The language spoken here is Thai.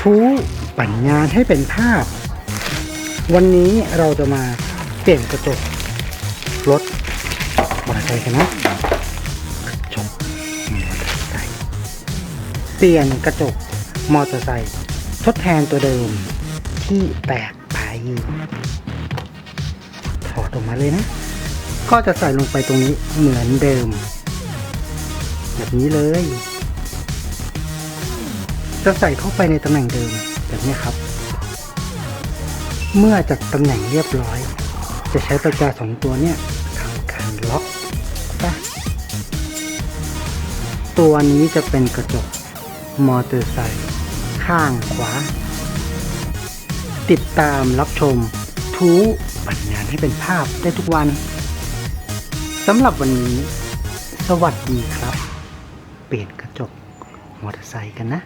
ทูปั่นงานให้เป็นภาพ วันนี้เราจะมาเปลี่ยนกระจกรถมอเตอร์ไซค์กันนะกระจกมอเตอร์ไซค์เปลี่ยนกระจกมอเตอร์ไซค์ทดแทนตัวเดิมที่แตกไปถอดออกมาเลยนะ ก็จะใส่ลงไปตรงนี้เหมือนเดิม แบบนี้เลย จะใส่เข้าไปในตำแหน่งเดิมแบบนี้ครับ เมื่อจัดตำแหน่งเรียบร้อย จะใช้ประแจสองตัวเนี่ยทำการล็อกซะตัวนี้จะเป็นกระจกมอเตอร์ไซค์ข้างขวา ติดตามรับชมทูปัญญานให้เป็นภาพได้ทุกวันสำหรับวันนี้ สวัสดีครับ เปลี่ยนกระจกมอเตอร์ไซค์กันนะ